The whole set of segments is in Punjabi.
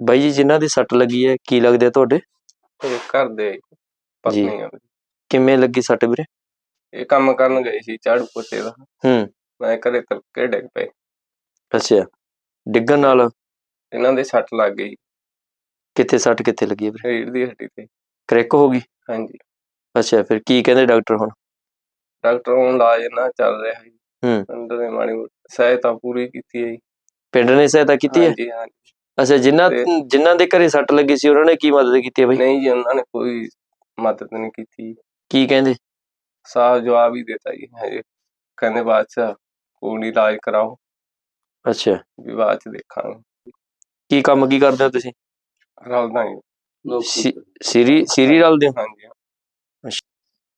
ਬਾਈ ਜੀ ਜਿਨ੍ਹਾਂ ਦੀ ਸੱਟ ਲੱਗੀ ਹੈ ਕੀ ਲੱਗਦੇ ਆ ਤੁਹਾਡੇ? ਇਹ ਘਰ ਦੇ ਪਤਨੀ ਆ। ਕਿਵੇਂ ਲੱਗੀ ਸੱਟ ਵੀਰੇ? ਇਹ ਕੰਮ ਕਰਨ ਗਏ ਸੀ ਝਾੜੂ ਪੋਚੇ ਦਾ। ਹੂੰ। ਮੈਂ ਘਰੇ ਤੜਕੇ ਡਿੱਗ ਪਏ। ਅੱਛਾ। ਡਿੱਗਣ ਨਾਲ ਇਹਨਾਂ ਦੇ ਸੱਟ ਲੱਗ ਗਈ। ਕਿੱਥੇ ਸੱਟ ਕਿੱਥੇ ਲੱਗੀ ਹੈ ਵੀਰੇ? ਰੀੜ ਦੀ ਹੱਡੀ ਤੇ। ਕ੍ਰੈਕ ਹੋ ਗਈ? ਹਾਂਜੀ। ਅੱਛਾ ਫਿਰ ਕੀ ਕਹਿੰਦੇ ਡਾਕਟਰ ਹੁਣ? ਡਾਕਟਰ ਹੁਣ ਇਲਾਜ ਨਾ ਚੱਲ ਰਿਹਾ ਹੈ ਹੂੰ। ਅੰਦਰ ਦੇ ਮਾੜੀ ਮੋਟੀ ਸਹਾਇਤਾ ਪੂਰੀ ਕੀਤੀ ਹੈ ਜੀ। ਪਿੰਡ ਨੇ ਸਹਾਇਤਾ ਕੀਤੀ ਹੈ? ਹਾਂਜੀ ਹਾਂਜੀ। ਅੱਛਾ ਜਿਨ੍ਹਾਂ ਜਿਨ੍ਹਾਂ ਦੇ ਘਰੇ ਸੱਟ ਲੱਗੀ ਸੀ ਉਹਨਾਂ ਨੇ ਕੀ ਮਦਦ ਕੀਤੀ ਹੈ ਬਾਈ? ਨਹੀਂ ਜੀ ਉਹਨਾਂ ਨੇ ਕੋਈ ਮਦਦ ਨਹੀਂ ਕੀਤੀ। ਕੀ ਕਹਿੰਦੇ? ਸਾਫ਼ ਜਵਾਬ ਹੀ ਦਿੱਤਾ ਜੀ ਹਜੇ। ਕਹਿੰਦੇ ਬਾਅਦ ਚ ਕੋਈ ਇਲਾਜ ਕਰਾਓ। ਅੱਛਾ। ਵੀ ਬਾਅਦ ਚ ਦੇਖਾਂਗੇ। ਕੀ ਕੰਮ ਕੀ ਕਰਦੇ ਹੋ ਤੁਸੀਂ? ਰਲਦਾ ਜੀ। ਸਿਰੀ ਸਿਰੀ ਰਲਦੇ ਹੋ? ਹਾਂਜੀ।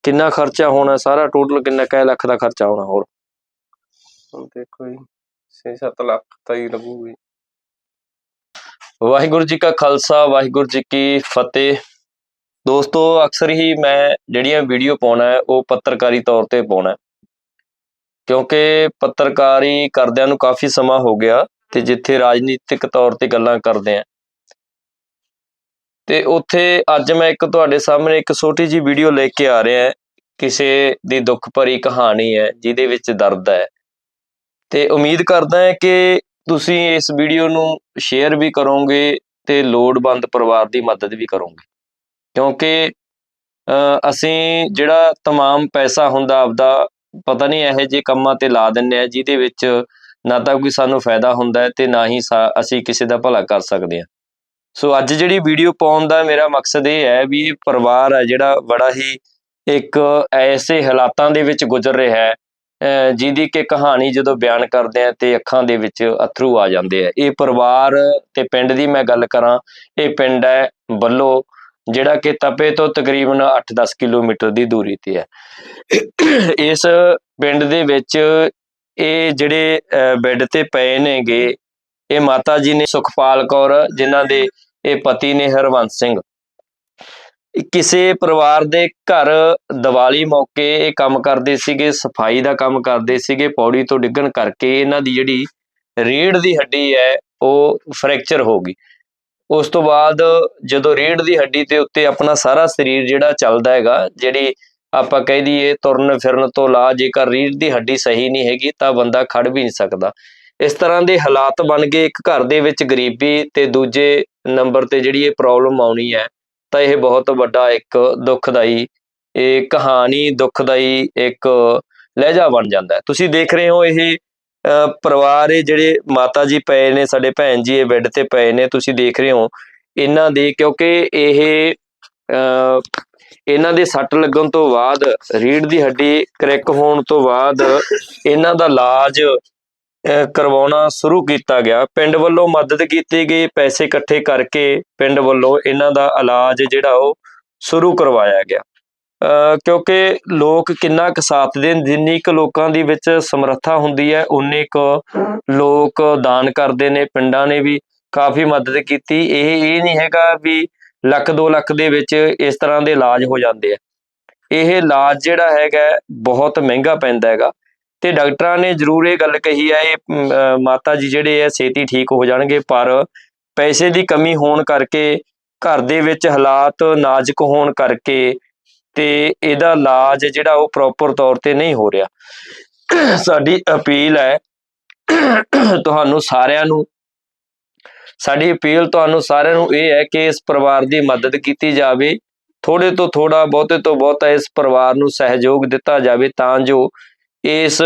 ਕਿੰਨਾ ਖਰਚਾ ਹੋਣਾ ਸਾਰਾ ਟੋਟਲ ਕਿੰਨਾ ਕੈ ਲੱਖ ਦਾ ਖਰਚਾ ਹੋਣਾ ਹੋਰ? ਦੇਖੋ ਜੀ 6-7 ਲੱਖ ਤਾਂ ਹੀ ਲੱਗੂਗੀ ਵਾਹਿਗੁਰੂ ਜੀ ਕਾ ਖਾਲਸਾ, ਵਾਹਿਗੁਰੂ ਜੀ ਕੀ ਫਤਿਹ। ਦੋਸਤੋ, ਅਕਸਰ ਹੀ ਮੈਂ ਜਿਹੜੀਆਂ ਵੀਡੀਓ ਪਾਉਣਾ ਹੈ, ਉਹ ਪੱਤਰਕਾਰੀ ਤੌਰ ਤੇ ਪਾਉਣਾ ਕਿਉਂਕਿ ਪੱਤਰਕਾਰੀ ਕਰਦਿਆਂ ਨੂੰ ਕਾਫੀ ਸਮਾਂ ਹੋ ਗਿਆ ਤੇ ਜਿੱਥੇ ਰਾਜਨੀਤਿਕ ਤੌਰ ਤੇ ਗੱਲਾਂ ਕਰਦੇ ਆ। ਤੇ ਉੱਥੇ ਅੱਜ ਮੈਂ ਇੱਕ ਤੁਹਾਡੇ ਸਾਹਮਣੇ ਇੱਕ ਛੋਟੀ ਜੀ ਵੀਡੀਓ ਲੈ ਕੇ ਆ ਰਿਹਾ ਕਿਸੇ ਦੀ ਦੁੱਖ ਭਰੀ ਕਹਾਣੀ ਹੈ, ਜਿਹਦੇ ਵਿੱਚ ਦਰਦ ਹੈ। ਤੇ ਉਮੀਦ ਕਰਦਾ ਹਾਂ ਕਿ ਤੁਸੀਂ ਇਸ ਵੀਡੀਓ ਨੂੰ ਸ਼ੇਅਰ ਵੀ ਕਰੋਗੇ ਤੇ ਲੋੜਵੰਦ ਪਰਿਵਾਰ ਦੀ ਮਦਦ ਵੀ ਕਰੋਗੇ। ਕਿਉਂਕਿ ਅਸੀਂ ਜਿਹੜਾ ਤਮਾਮ ਪੈਸਾ ਹੁੰਦਾ ਆਪਦਾ, ਪਤਾ ਨਹੀਂ ਇਹੋ ਜਿਹੇ ਕੰਮਾਂ ਤੇ ਲਾ ਦਿੰਨੇ ਆ ਜਿਹਦੇ ਵਿੱਚ ਨਾ ਤਾਂ ਕੋਈ ਸਾਨੂੰ ਫਾਇਦਾ ਹੁੰਦਾ ਹੈ ਤੇ ਨਾ ਹੀ ਸਾ- ਅਸੀਂ ਕਿਸੇ ਦਾ ਭਲਾ ਕਰ ਸਕਦੇ ਹਾਂ ਸੋ ਅੱਜ ਜਿਹੜੀ ਵੀਡੀਓ ਪਾਉਣ ਦਾ ਮੇਰਾ ਮਕਸਦ ਇਹ ਹੈ ਵੀ ਇਹ ਪਰਿਵਾਰ ਹੈ ਜਿਹੜਾ ਬੜਾ ਹੀ ਇੱਕ ਐਸੇ ਹਾਲਾਤਾਂ ਦੇ ਵਿੱਚ ਗੁਜ਼ਰ ਰਿਹਾ ਹੈ ਜਿਹਦੀ ਕਿ ਕਹਾਣੀ ਜਦੋਂ ਬਿਆਨ ਕਰਦੇ ਆ ਤੇ ਅੱਖਾਂ ਦੇ ਵਿੱਚ ਅਥਰੂ ਆ ਜਾਂਦੇ ਆ। ਇਹ ਪਰਿਵਾਰ ਤੇ ਪਿੰਡ ਦੀ ਮੈਂ ਗੱਲ ਕਰਾਂ ਇਹ ਪਿੰਡ ਹੈ ਬੱਲੋ ਜਿਹੜਾ ਕਿ ਤਪੇ ਤੋਂ ਤਕਰੀਬਨ 8-10 ਕਿਲੋਮੀਟਰ ਦੀ ਦੂਰੀ ਤੇ ਹੈ। ਇਸ ਪਿੰਡ ਦੇ ਵਿੱਚ ਇਹ ਜਿਹੜੇ ਅਹ, ਬੈੱਡ ਤੇ ਪਏ ਨੇਗੇ ਇਹ ਮਾਤਾ ਜੀ ਨੇ ਸੁਖਪਾਲ ਕੌਰ ਜਿਨ੍ਹਾਂ ਦੇ ਇਹ ਪਤੀ ਨੇ ਹਰਵੰਸ ਸਿੰਘ। ਕਿਸੇ ਪਰਿਵਾਰ ਦੇ ਘਰ ਦੀਵਾਲੀ ਮੌਕੇ ਇਹ ਕੰਮ ਕਰਦੇ ਸੀਗੇ, ਸਫ਼ਾਈ ਦਾ ਕੰਮ ਕਰਦੇ ਸੀਗੇ, ਪੌੜੀ ਤੋਂ ਡਿੱਗਣ ਕਰਕੇ ਇਹਨਾਂ ਦੀ ਜਿਹੜੀ ਰੀੜ ਦੀ ਹੱਡੀ ਹੈ, ਉਹ ਫ੍ਰੈਕਚਰ ਹੋ ਗਈ। ਉਸ ਤੋਂ ਬਾਅਦ ਜਦੋਂ ਰੀੜ ਦੀ ਹੱਡੀ ਦੇ ਉੱਤੇ ਆਪਣਾ ਸਾਰਾ ਸਰੀਰ ਜਿਹੜਾ ਚੱਲਦਾ ਹੈਗਾ, ਜਿਹੜੀ ਆਪਾਂ ਕਹਿ ਦਈਏ ਤੁਰਨ ਫਿਰਨ ਤੋਂ ਲਾ, ਜੇਕਰ ਰੀੜ ਦੀ ਹੱਡੀ ਸਹੀ ਨਹੀਂ ਹੈਗੀ ਤਾਂ ਬੰਦਾ ਖੜ ਵੀ ਨਹੀਂ ਸਕਦਾ। ਇਸ ਤਰ੍ਹਾਂ ਦੇ ਹਾਲਾਤ ਬਣ ਗਏ ਇੱਕ ਘਰ ਦੇ ਵਿੱਚ ਗਰੀਬੀ ਤੇ ਦੂਜੇ ਨੰਬਰ ਤੇ ਜਿਹੜੀ ਇਹ ਪ੍ਰੋਬਲਮ ਆਉਣੀ ਹੈ ਤਾਂ ਇਹ ਬਹੁਤ ਵੱਡਾ ਇੱਕ ਦੁੱਖਦਾਈ ਇਹ ਕਹਾਣੀ ਦੁੱਖਦਾਈ ਇੱਕ ਲਹਿਜਾ ਬਣ ਜਾਂਦਾ ਤੁਸੀਂ ਦੇਖ ਰਹੇ ਹੋ ਇਹ ਪਰਿਵਾਰ ਇਹ ਜਿਹੜੇ ਮਾਤਾ ਜੀ ਪਏ ਨੇ ਸਾਡੇ ਭੈਣ ਜੀ ਇਹ ਬੈੱਡ ਤੇ ਪਏ ਨੇ ਤੁਸੀਂ ਦੇਖ ਰਹੇ ਹੋ ਇਹਨਾਂ ਦੇ ਕਿਉਂਕਿ ਇਹ ਅ, ਇਹਨਾਂ ਦੇ ਸੱਟ ਲੱਗਣ ਤੋਂ ਬਾਅਦ ਰੀੜ ਦੀ ਹੱਡੀ ਕਰੈਕ ਹੋਣ ਤੋਂ ਬਾਅਦ ਇਹਨਾਂ ਦਾ ਇਲਾਜ ਕਰਵਾਉਣਾ ਸ਼ੁਰੂ ਕੀਤਾ ਗਿਆ। ਪਿੰਡ ਵੱਲੋਂ ਮਦਦ ਕੀਤੀ ਗਈ, ਪੈਸੇ ਇਕੱਠੇ ਕਰਕੇ ਪਿੰਡ ਵੱਲੋਂ ਇਹਨਾਂ ਦਾ ਇਲਾਜ ਜਿਹੜਾ ਉਹ ਸ਼ੁਰੂ ਕਰਵਾਇਆ ਗਿਆ। ਕਿਉਂਕਿ ਲੋਕ ਕਿੰਨਾ ਕੁ ਸਾਥ ਦੇਣ, ਜਿੰਨੀ ਕੁ ਲੋਕਾਂ ਦੀ ਵਿੱਚ ਸਮਰੱਥਾ ਹੁੰਦੀ ਹੈ ਉਨੇ ਕੁ ਲੋਕ ਦਾਨ ਕਰਦੇ ਨੇ, ਪਿੰਡਾਂ ਨੇ ਵੀ ਕਾਫੀ ਮਦਦ ਕੀਤੀ। ਇਹ ਇਹ ਨਹੀਂ ਹੈਗਾ ਵੀ ਲੱਖ 2 ਲੱਖ ਦੇ ਵਿੱਚ ਇਸ ਤਰ੍ਹਾਂ ਦੇ ਇਲਾਜ ਹੋ ਜਾਂਦੇ ਆ। ਇਹ ਇਲਾਜ ਜਿਹੜਾ ਹੈਗਾ, ਬਹੁਤ ਮਹਿੰਗਾ ਪੈਂਦਾ ਹੈਗਾ। ਤੇ ਡਾਕਟਰਾਂ ਨੇ ਜ਼ਰੂਰ ਇਹ ਗੱਲ ਕਹੀ ਹੈ ਇਹ ਮਾਤਾ ਜੀ ਜਿਹੜੇ ਆ ਛੇਤੀ ਠੀਕ ਹੋ ਜਾਣਗੇ, ਪਰ ਪੈਸੇ ਦੀ ਕਮੀ ਹੋਣ ਕਰਕੇ, ਘਰ ਦੇ ਵਿੱਚ ਹਾਲਾਤ ਨਾਜ਼ੁਕ ਹੋਣ ਕਰਕੇ ਤੇ ਇਹਦਾ ਇਲਾਜ ਜਿਹੜਾ ਉਹ ਪ੍ਰੋਪਰ ਤੌਰ ਤੇ ਨਹੀਂ ਹੋ ਰਿਹਾ। ਸਾਡੀ ਅਪੀਲ ਹੈ, ਤੁਹਾਨੂੰ ਸਾਰਿਆਂ ਨੂੰ, ਸਾਡੀ ਅਪੀਲ ਤੁਹਾਨੂੰ ਸਾਰਿਆਂ ਨੂੰ ਇਹ ਹੈ ਕਿ ਇਸ ਪਰਿਵਾਰ ਦੀ ਮਦਦ ਕੀਤੀ ਜਾਵੇ। ਥੋੜੇ ਤੋਂ ਥੋੜਾ ਬਹੁਤੇ ਤੋਂ ਬਹੁਤਾ ਇਸ ਪਰਿਵਾਰ ਨੂੰ ਸਹਿਯੋਗ ਦਿੱਤਾ ਜਾਵੇ ਤਾਂ ਜੋ ਇਸ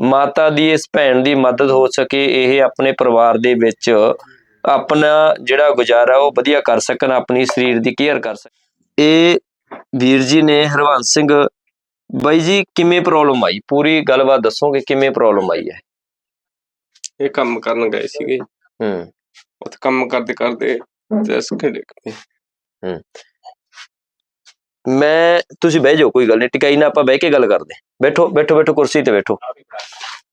ਮਾਤਾ ਦੀ ਇਸ ਭੈਣ ਦੀ ਮਦਦ ਹੋ ਸਕੇ ਇਹ ਆਪਣੇ ਪਰਿਵਾਰ ਦੇ ਵਿੱਚ ਆਪਣਾ ਜਿਹੜਾ ਗੁਜ਼ਾਰਾ ਉਹ ਵਧੀਆ ਕਰ ਸਕਣ ਆਪਣੀ ਸਰੀਰ ਦੀ ਕੇਅਰ ਕਰ ਸਕਣ। ਇਹ ਵੀਰ ਜੀ ਨੇ ਹਰਵੰਸ ਸਿੰਘ ਬਾਈ ਜੀ ਕਿਵੇਂ ਪ੍ਰੋਬਲਮ ਆਈ? ਪੂਰੀ ਗੱਲਬਾਤ ਦੱਸੋਗੇ ਕਿਵੇਂ ਪ੍ਰੋਬਲਮ ਆਈ ਹੈ? ਇਹ ਕੰਮ ਕਰਨ ਗਏ ਸੀਗੇ। ਹੂੰ। ਉੱਥੇ ਕੰਮ ਕਰਦੇ ਕਰਦੇ ਜਸਕੇ ਡਿੱਗ ਪਏ ਮੈਂ, ਤੁਸੀਂ ਬਹਿ ਜਾਓ, ਕੋਈ ਗੱਲ ਨਹੀਂ, ਟਿਕਾਈ ਨਾ ਆਪਾਂ ਬਹਿ ਕੇ ਗੱਲ ਕਰਦੇ ਬੈਠੋ ਬੈਠੋ ਬੈਠੋ, ਕੁਰਸੀ ਤੇ ਬੈਠੋ।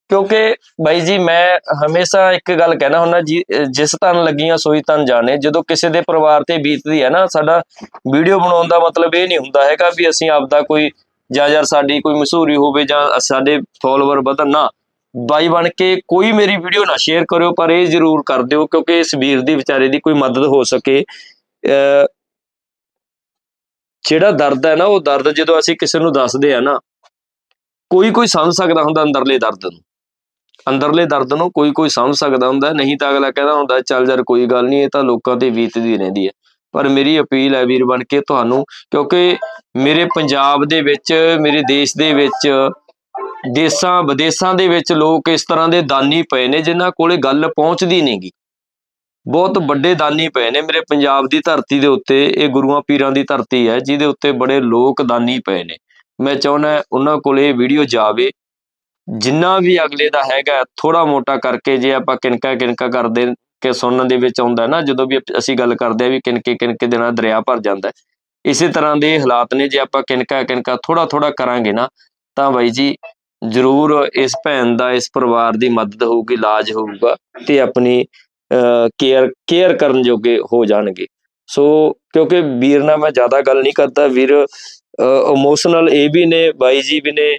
ਕਿਉਂਕਿ ਬਾਈ ਜੀ, ਮੈਂ ਹਮੇਸ਼ਾ ਇੱਕ ਗੱਲ ਕਹਿਣਾ ਹੁੰਦਾ, ਜੀ, ਜਿਸ ਤਨ ਲੱਗੀਆਂ, ਸੋਈ ਤਨ ਜਾਣੇ। ਜਦੋਂ ਕਿਸੇ ਦੇ ਪਰਿਵਾਰ ਤੇ ਬੀਤਦੀ ਹੈ ਨਾ, ਸਾਡਾ ਵੀਡੀਓ ਬਣਾਉਣ ਦਾ ਮਤਲਬ ਇਹ ਨਹੀਂ ਹੁੰਦਾ ਹੈਗਾ ਵੀ ਅਸੀਂ ਆਪਦਾ ਕੋਈ, ਜਾਂ ਯਾਰ ਸਾਡੀ ਕੋਈ ਮਸ਼ਹੂਰੀ ਹੋਵੇ, ਜਾਂ ਸਾਡੇ ਫਾਲੋਅਰ ਵਧਣ ਨਾ। ਬਾਈ ਬਣ ਕੇ ਕੋਈ ਮੇਰੀ ਵੀਡੀਓ ਨਾ ਸ਼ੇਅਰ ਕਰਿਓ, ਪਰ ਇਹ ਜ਼ਰੂਰ ਕਰ ਦਿਓ, ਕਿਉਂਕਿ ਇਸ ਵੀਰ ਦੀ ਵਿਚਾਰੇ ਦੀ ਕੋਈ ਮਦਦ ਹੋ ਸਕੇ। ਅਹ ਜਿਹੜਾ ਦਰਦ ਹੈ ਨਾ, ਉਹ ਦਰਦ ਜਦੋਂ ਅਸੀਂ ਕਿਸੇ ਨੂੰ ਦੱਸਦੇ ਆ ਨਾ, ਕੋਈ ਕੋਈ ਸਮਝ ਸਕਦਾ ਹੁੰਦਾ ਅੰਦਰਲੇ ਦਰਦ ਨੂੰ। ਅੰਦਰਲੇ ਦਰਦ ਨੂੰ ਕੋਈ ਕੋਈ ਸਮਝ ਸਕਦਾ ਹੁੰਦਾ, ਨਹੀਂ ਤਾਂ ਅਗਲਾ ਕਹਿੰਦਾ ਹੁੰਦਾ, ਚੱਲ ਯਾਰ ਕੋਈ ਗੱਲ ਨਹੀਂ, ਇਹ ਤਾਂ ਲੋਕਾਂ ਤੇ ਬੀਤਦੀ ਰਹਿੰਦੀ ਹੈ। ਪਰ ਮੇਰੀ ਅਪੀਲ ਹੈ ਵੀਰ ਬਣ ਕੇ ਤੁਹਾਨੂੰ, ਕਿਉਂਕਿ ਮੇਰੇ ਪੰਜਾਬ ਦੇ ਵਿੱਚ, ਮੇਰੇ ਦੇਸ਼ ਦੇ ਵਿੱਚ ਦੇਸ਼ਾਂ ਵਿਦੇਸ਼ਾਂ ਦੇ ਵਿੱਚ ਲੋਕ ਇਸ ਤਰ੍ਹਾਂ ਦੇ ਦਾਨੀ ਪਏ ਨੇ, ਜਿਨ੍ਹਾਂ ਕੋਲੇ ਗੱਲ ਪਹੁੰਚਦੀ ਨਹੀਂਗੀ ਬਹੁਤ ਵੱਡੇ ਦਾਨੀ ਪਏ ਨੇ। ਮੇਰੇ ਪੰਜਾਬ ਦੀ ਧਰਤੀ ਦੇ ਉੱਤੇ ਇਹ ਗੁਰੂਆਂ ਪੀਰਾਂ ਦੀ ਧਰਤੀ ਹੈ, ਜਿਹਦੇ ਉੱਤੇ ਬੜੇ ਲੋਕ ਦਾਨੀ ਪਏ ਨੇ। ਮੈਂ ਚਾਹੁੰਦਾ ਉਹਨਾਂ ਕੋਲ ਇਹ ਵੀਡੀਓ ਜਾਵੇ। ਜਿੰਨਾ ਵੀ ਅਗਲੇ ਦਾ ਹੈਗਾ ਥੋੜਾ ਮੋਟਾ ਕਰਕੇ ਜੇ ਆਪਾਂ ਕਿਨਕਾ ਕਿਨਕਾ ਕਰਦੇ ਕਿ ਸੁਣਨ ਦੇ ਵਿੱਚ ਆਉਂਦਾ ਨਾ, ਜਦੋਂ ਵੀ ਅਸੀਂ ਗੱਲ ਕਰਦੇ ਆ ਵੀ ਕਿਨਕੇ ਕਿਨਕੇ ਦੇ ਨਾਲ ਦਰਿਆ ਭਰ ਜਾਂਦਾ ਇਸੇ ਤਰ੍ਹਾਂ ਦੇ ਹਾਲਾਤ ਨੇ, ਜੇ ਆਪਾਂ ਕਿਨਕਾ ਕਿਨਕਾ ਥੋੜਾ ਥੋੜਾ ਕਰਾਂਗੇ ਨਾ, ਤਾਂ ਬਾਈ ਜੀ ਜ਼ਰੂਰ ਇਸ ਭੈਣ ਦਾ, ਇਸ ਪਰਿਵਾਰ ਦੀ ਮਦਦ ਹੋਊਗੀ, ਇਲਾਜ ਹੋਊਗਾ ਤੇ ਆਪਣੀ ਕੇਅਰ ਕੇਅਰ ਕਰਨ ਜੋਗੇ ਹੋ ਜਾਣਗੇ। ਸੋ ਕਿਉਂਕਿ ਵੀਰ ਨਾਲ ਮੈਂ ਜ਼ਿਆਦਾ ਗੱਲ ਨਹੀਂ ਕਰਦਾ ਵੀਰ ਇਮੋਸ਼ਨਲ ਇਹ ਵੀ ਨੇ ਬਾਈ ਜੀ ਵੀ ਨੇ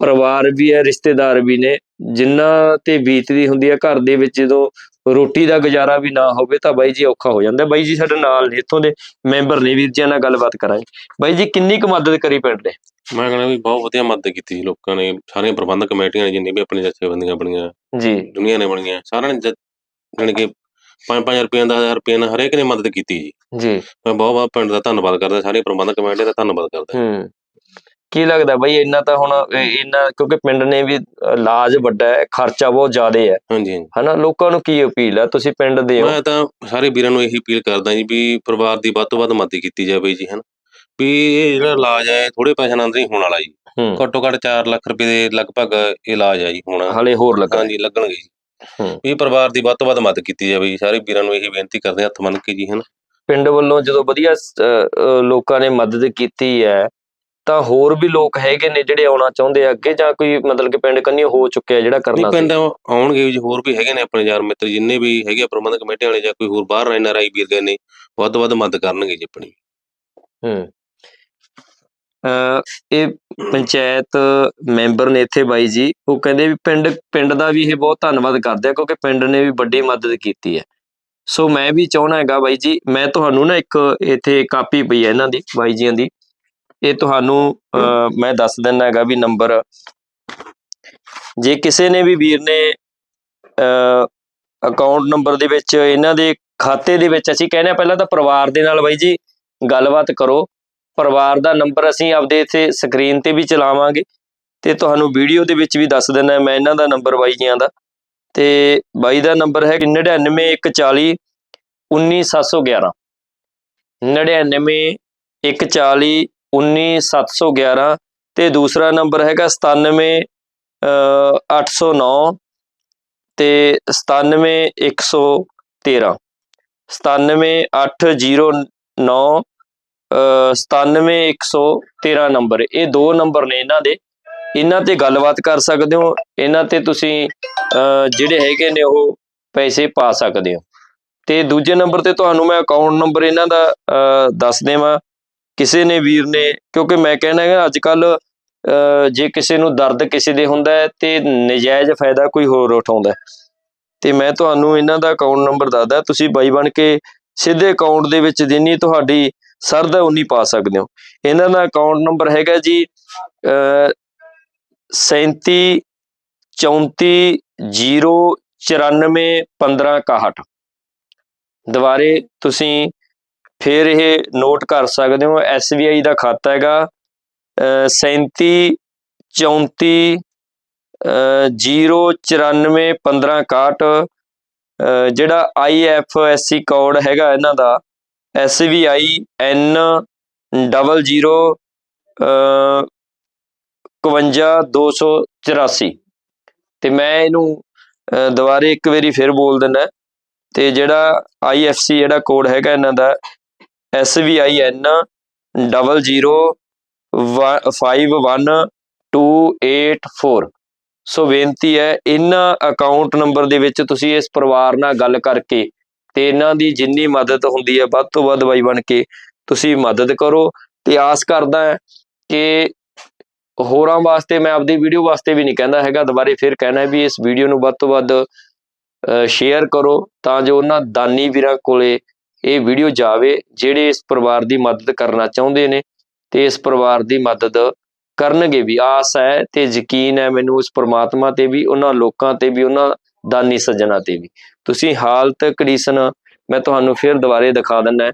ਪਰਿਵਾਰ ਵੀ ਹੈ ਰਿਸ਼ਤੇਦਾਰ ਵੀ ਨੇ ਜਿਨ੍ਹਾਂ ਤੇ ਬੀਤਦੀ ਹੁੰਦੀ ਹੈ ਘਰ ਦੇ ਵਿੱਚ ਜਦੋਂ ਰੋਟੀ ਦਾ ਗੁਜ਼ਾਰਾ ਵੀ ਨਾ ਹੋਵੇ ਤਾਂ ਬਾਈ ਜੀ ਔਖਾ ਹੋ ਜਾਂਦਾ। ਬਾਈ ਜੀ ਸਾਡੇ ਨਾਲ ਨੇ ਇੱਥੋਂ ਦੇ ਮੈਂਬਰ ਨੇ ਵੀਰ ਜੀ ਨਾਲ ਗੱਲਬਾਤ ਕਰਾਂਗੇ। ਬਾਈ ਜੀ ਕਿੰਨੀ ਕੁ ਮਦਦ ਕਰੀ ਪਿੰਡ ਨੇ? ਮੈਂ ਕਹਿੰਦਾ ਵੀ ਬਹੁਤ ਵਧੀਆ ਮਦਦ ਕੀਤੀ ਲੋਕਾਂ ਨੇ। ਸਾਰੀਆਂ ਪ੍ਰਬੰਧਕ ਕਮੇਟੀਆਂ ਨੇ ਜਿੰਨੀ ਵੀ ਆਪਣੀ ਜਥੇਬੰਦੀਆਂ ਬਣੀਆਂ ਜੀ। ਦੁਨੀਆ ਨੇ ਬਣੀਆਂ ਸਾਰਿਆਂ ਨੇ ਜਾਣੀ ਕਿ 5-5 ਰੁਪਏ ਦਾ 1000 ਰੁਪਏ ਨਾਲ ਹਰੇਕ ਨੇ ਮਦਦ ਕੀਤੀ ਜੀ। ਜੀ। ਮੈਂ ਬਹੁਤ ਬਹੁਤ ਪਿੰਡ ਦਾ ਧੰਨਵਾਦ ਕਰਦਾ ਸਾਰੀ ਪ੍ਰਬੰਧਕ ਕਮੇਟੀ ਦਾ ਧੰਨਵਾਦ ਕਰਦਾ। ਹੂੰ। ਕੀ ਲੱਗਦਾ ਬਾਈ ਇੰਨਾ ਤਾਂ ਹੁਣ ਇਹ- ਇੰਨਾ ਕਿਉਂਕਿ ਪਿੰਡ ਨੇ ਵੀ ਅ, ਇਲਾਜ ਵੱਡਾ ਹੈ ਖਰਚਾ ਬਹੁਤ ਜ਼ਿਆਦਾ ਹੈ। ਹਾਂਜੀ ਹਾਂਜੀ। ਹਨਾ ਲੋਕਾਂ ਨੂੰ ਕੀ ਅਪੀਲ ਹੈ? ਤੁਸੀਂ ਪਿੰਡ ਦੇ ਹੋ। ਮੈਂ ਤਾਂ ਸਾਰੇ ਵੀਰਾਂ ਨੂੰ ਇਹੀ ਅਪੀਲ ਕਰਦਾ ਜੀ ਵੀ ਪਰਿਵਾਰ ਦੀ ਵੱਧ ਤੋਂ ਵੱਧ ਮਦਦ ਕੀਤੀ ਜਾਵੇ ਜੀ ਹਨ। ਵੀ ਇਹ ਜਿਹੜਾ ਇਲਾਜ ਹੈ ਥੋੜੇ ਪੈਸਿਆਂ ਨਾਲ ਨਹੀਂ ਹੋਣ ਵਾਲਾ ਜੀ। ਹੂੰ। ਘੱਟੋ ਘੱਟ 4 ਲੱਖ ਰੁਪਏ ਦੇ ਲਗਭਗ ਇਲਾਜ ਹੈ ਜੀ ਹੁਣ। ਹਲੇ ਹੋਰ ਲੱਗਾ ਹਾਂਜੀ ਲੱਗਣਗੇ ਜੀ। ਵੀ ਪਰਿਵਾਰ ਦੀ ਵੱਧ ਤੋਂ ਵੱਧ ਮਦਦ ਕੀਤੀ ਜਾਵੇ ਜੀ। ਸਾਰੇ ਵੀਰਾਂ ਨੂੰ ਇਹੀ ਬੇਨਤੀ ਕਰਦੇ ਹਾਂ ਹੱਥ ਮੰਨ ਕੇ ਜੀ ਹਨ। ਪਿੰਡ ਵੱਲੋਂ ਜਦੋਂ ਵਧੀਆ ਲੋਕਾਂ ਨੇ ਮਦਦ ਕੀਤੀ ਹੈ ਤਾਂ ਹੋਰ ਵੀ ਲੋਕ ਹੈਗੇ ਨੇ ਜਿਹੜੇ ਆਉਣਾ ਚਾਹੁੰਦੇ ਆ। ਅੱਗੇ ਜਾਂ ਕੋਈ ਮਤਲਬ ਕਿ ਪਿੰਡ ਕੰਨੀ ਹੋ ਚੁੱਕਿਆ ਜਿਹੜਾ ਕਰਨਾ ਪਿੰਡ ਸੀ? ਆਉਣਗੇ ਜੀ ਹੋਰ ਵੀ ਹੈਗੇ ਨੇ ਆਪਣੇ ਯਾਰ ਮਿੱਤਰ ਜਿੰਨੇ ਵੀ ਹੈਗੇ ਆ ਪ੍ਰਬੰਧਕ ਕਮੇਟੀ ਵਾਲੇ ਜਾਂ ਕੋਈ ਹੋਰ ਬਾਹਰ ਐਨ ਆਰ ਆਈ ਵੀਰ ਗਏ ਨੇ ਵੱਧ ਤੋਂ ਵੱਧ ਮਦਦ ਕਰਨਗੇ ਜੀ ਆਪਣੀ। ਹੂੰ। ਅ ਇਹ ਪੰਚਾਇਤ ਮੈਂਬਰ ਨੇ ਇੱਥੇ ਬਾਈ ਜੀ ਉਹ ਕਹਿੰਦੇ ਵੀ ਪਿੰਡ ਪਿੰਡ ਦਾ ਵੀ ਇਹ ਬਹੁਤ ਧੰਨਵਾਦ ਕਰਦੇ ਆ ਕਿਉਂਕਿ ਪਿੰਡ ਨੇ ਵੀ ਵੱਡੀ ਮਦਦ ਕੀਤੀ ਹੈ। ਸੋ ਮੈਂ ਵੀ ਚਾਹਣਾ ਹੈਗਾ ਬਾਈ ਜੀ ਮੈਂ ਤੁਹਾਨੂੰ ਨਾ ਇੱਕ ਇੱਥੇ ਕਾਪੀ ਪਈ ਹੈ ਇਹਨਾਂ ਦੀ ਬਾਈ ਜੀਆਂ ਦੀ। ਇਹ ਤੁਹਾਨੂੰ ਅ, ਮੈਂ ਦੱਸ ਦਿੰਦਾ ਹੈਗਾ ਵੀ ਨੰਬਰ। ਜੇ ਕਿਸੇ ਨੇ ਵੀ ਵੀਰ ਨੇ ਅਕਾਊਂਟ ਨੰਬਰ ਦੇ ਵਿੱਚ ਇਹਨਾਂ ਦੇ ਖਾਤੇ ਦੇ ਵਿੱਚ ਅਸੀਂ ਕਹਿੰਦੇ ਹਾਂ ਪਹਿਲਾਂ ਤਾਂ ਪਰਿਵਾਰ ਦੇ ਨਾਲ ਬਾਈ ਜੀ ਗੱਲਬਾਤ ਕਰੋ। ਪਰਿਵਾਰ ਦਾ ਨੰਬਰ ਅਸੀਂ ਆਪਦੇ ਇੱਥੇ ਸਕਰੀਨ ਤੇ ਵੀ ਚਲਾਵਾਂਗੇ ਤੇ ਤੁਹਾਨੂੰ ਵੀਡੀਓ ਦੇ ਵਿੱਚ ਵੀ ਦੱਸ ਦਿੰਦਾ ਮੈਂ ਇਹਨਾਂ ਦਾ ਨੰਬਰ ਬਾਈ ਜੀਆਂ ਦਾ। ਤੇ ਬਾਈ ਦਾ ਨੰਬਰ ਹੈ 99140 19711 99140 19711 ਤੇ ਦੂਸਰਾ ਨੰਬਰ ਹੈਗਾ 97 ਅਹ 809 ਤੇ 97113 97809 ਅਹ 97113 ਨੰਬਰ ਇਹ ਦੋ ਨੰਬਰ ਨੇ ਇਹਨਾਂ ਦੇ। ਇਹਨਾਂ ਤੇ ਗੱਲਬਾਤ ਕਰ ਸਕਦੇ ਹੋ। ਇਹਨਾਂ ਤੇ ਤੁਸੀਂ ਜਿਹੜੇ ਹੈਗੇ ਨੇ ਉਹ ਪੈਸੇ ਪਾ ਸਕਦੇ ਹੋ। ਤੇ ਦੂਜੇ ਨੰਬਰ ਤੇ ਤੁਹਾਨੂੰ ਮੈਂ ਅਕਾਊਂਟ ਨੰਬਰ ਇਹਨਾਂ ਦਾ, ਅਹ ਦੱਸ ਦੇਵਾਂ। ਕਿਸੇ ਨੇ ਵੀਰ ਨੇ, ਕਿਉਂਕਿ ਮੈਂ ਕਹਿਣਾ ਹੈ ਅੱਜ ਕੱਲ ਜੇ ਕਿਸੇ ਨੂੰ ਦਰਦ ਕਿਸੇ ਦੇ ਹੁੰਦਾ ਹੈ, ਤੇ ਨਜਾਇਜ਼ ਫਾਇਦਾ ਕੋਈ ਹੋਰ ਉਠਾਉਂਦਾ ਤੇ ਮੈਂ ਤੁਹਾਨੂੰ ਇਹਨਾਂ ਦਾ ਅਕਾਊਂਟ ਨੰਬਰ ਦੱਸਦਾ। ਤੁਸੀਂ ਬਾਈ ਬਣ ਕੇ ਸਿੱਧੇ ਅਕਾਊਂਟ ਦੇ ਵਿੱਚ ਜਿੰਨੀ ਤੁਹਾਡੀ ਸਰਦਾ ਉਨੀ ਪਾ ਸਕਦੇ ਹੋ। ਇਹਨਾਂ ਦਾ ਅਕਾਊਂਟ ਨੰਬਰ ਹੈਗਾ ਜੀ ਅ 37 34 0 94 15 61 ਦੁਬਾਰੇ ਤੁਸੀਂ ਫਿਰ ਇਹ ਨੋਟ ਕਰ ਸਕਦੇ ਹੋ SBI ਦਾ ਖਾਤਾ ਹੈਗਾ ਅ 37 34 094 15 61 ਅ, ਜਿਹੜਾ IFSC ਕੋਡ ਹੈਗਾ ਇਹਨਾਂ ਦਾ SBI N 00 51284 ਤੇ ਮੈਂ ਇਹਨੂੰ ਦੁਬਾਰੇ ਇੱਕ ਵਾਰੀ ਫਿਰ ਬੋਲ ਦਿੰਦਾ ਤੇ ਜਿਹੜਾ IFC ਜਿਹੜਾ ਕੋਡ ਹੈਗਾ ਇਹਨਾਂ ਦਾ SBI N 00 51284 ਸੋ ਬੇਨਤੀ ਹੈ, ਇਹਨਾਂ ਅਕਾਊਂਟ ਨੰਬਰ ਦੇ ਵਿੱਚ ਤੁਸੀਂ ਇਸ ਪਰਿਵਾਰ ਨਾਲ ਗੱਲ ਕਰਕੇ ਤੇ ਇਹਨਾਂ ਦੀ ਜਿੰਨੀ ਮਦਦ ਹੁੰਦੀ ਹੈ, ਵੱਧ ਤੋਂ ਵੱਧ ਬਾਈ ਬਣ ਕੇ ਤੁਸੀਂ ਮਦਦ ਕਰੋ ਤੇ ਆਸ ਕਰਦਾ ਹਾਂ ਕਿ ਹੋਰਾਂ ਵਾਸਤੇ, ਮੈਂ ਆਪਦੀ ਵੀਡੀਓ ਵਾਸਤੇ ਵੀ ਨਹੀਂ ਕਹਿੰਦਾ ਹੈਗਾ, ਦੁਬਾਰੇ ਫਿਰ ਕਹਿਣਾ ਵੀ ਇਸ ਵੀਡੀਓ ਨੂੰ ਵੱਧ ਤੋਂ ਵੱਧ ਸ਼ੇਅਰ ਕਰੋ ਤਾਂ ਜੋ ਉਹਨਾਂ ਦਾਨੀ ਵੀਰਾਂ ਕੋਲੇ ਇਹ ਵੀਡੀਓ ਜਾਵੇ, ਜਿਹੜੇ ਇਸ ਪਰਿਵਾਰ ਦੀ ਮਦਦ ਕਰਨਾ ਚਾਹੁੰਦੇ ਨੇ ਤੇ ਇਸ ਪਰਿਵਾਰ ਦੀ ਮਦਦ ਕਰਨਗੇ ਵੀ। ਆਸ ਹੈ ਤੇ ਯਕੀਨ ਹੈ ਮੈਨੂੰ ਉਸ ਪ੍ਰਮਾਤਮਾ ਤੇ ਵੀ, ਉਹਨਾਂ ਲੋਕਾਂ ਤੇ ਵੀ, ਉਹਨਾਂ ਦਾਨੀ ਸੱਜਣਾ ਤੇ ਵੀ ਤੁਸੀਂ ਹਾਲਤ ਕੰਡੀਸ਼ਨ ਮੈਂ ਤੁਹਾਨੂੰ ਫਿਰ ਦੁਬਾਰੇ ਦਿਖਾ ਦਿੰਦਾ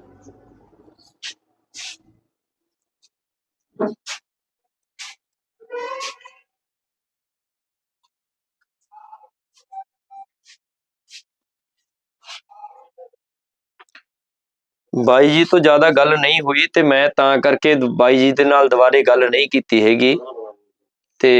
ਬਾਈ ਜੀ ਤੋਂ ਜ਼ਿਆਦਾ ਗੱਲ ਨਹੀਂ ਹੋਈ ਤੇ ਮੈਂ ਤਾਂ ਕਰਕੇ ਬਾਈ ਜੀ ਦੇ ਨਾਲ ਦੁਬਾਰੇ ਗੱਲ ਨਹੀਂ ਕੀਤੀ ਹੈਗੀ। ਤੇ